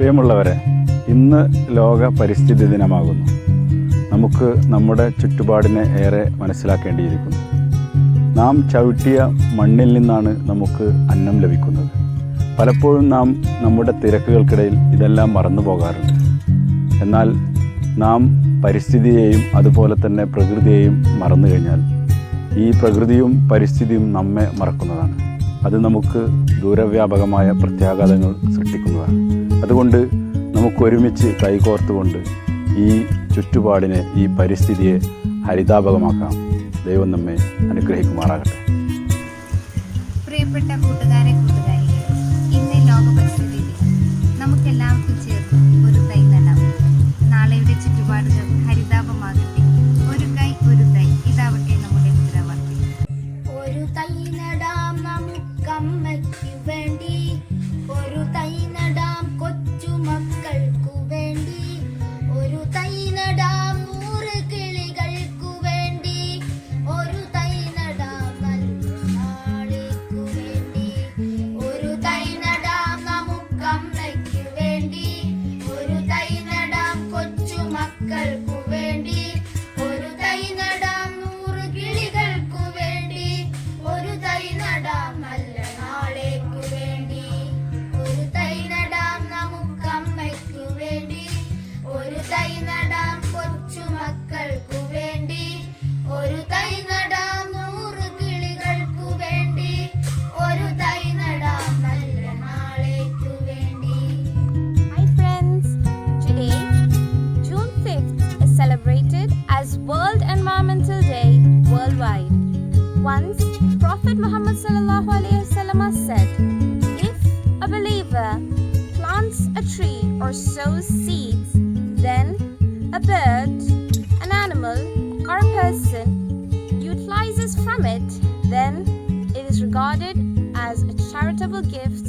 പ്രിയമുള്ളവരെ ഇന്ന് ലോക പരിസ്ഥിതി ദിനമാകുന്നു. നമുക്ക് നമ്മുടെ ചുറ്റുപാടിനെ ഏറെ മനസ്സിലാക്കേണ്ടിയിരിക്കുന്നു. നാം ചവിട്ടിയ മണ്ണിൽ നിന്നാണ് നമുക്ക് അന്നം ലഭിക്കുന്നത്. പലപ്പോഴും നാം നമ്മുടെ തിരക്കുകൾക്കിടയിൽ ഇതെല്ലാം മറന്നു പോകാറുണ്ട്. എന്നാൽ നാം പരിസ്ഥിതിയെയും അതുപോലെ തന്നെ പ്രകൃതിയെയും മറന്നു കഴിഞ്ഞാൽ ഈ പ്രകൃതിയും പരിസ്ഥിതിയും നമ്മെ മറക്കുന്നതാണ്. അത് നമുക്ക് ദൂരവ്യാപകമായ പ്രത്യാഘാതങ്ങൾ സൃഷ്ടിക്കുന്നതാണ്. അതുകൊണ്ട് നമുക്കൊരുമിച്ച് കൈകോർത്തുകൊണ്ട് ഈ ചുറ്റുപാടിനെ ഈ പരിസ്ഥിതിയെ ഹരിതാപകമാക്കാം. ദൈവം നമ്മെ അനുഗ്രഹിക്കുമാറാകട്ടെ. പ്രിയപ്പെട്ട കൂട്ടുകാരെ Once, Prophet Muhammad said, "If a believer plants a tree or sows seeds, then a bird, an animal, or a person utilizes from it, then it is regarded as a charitable gift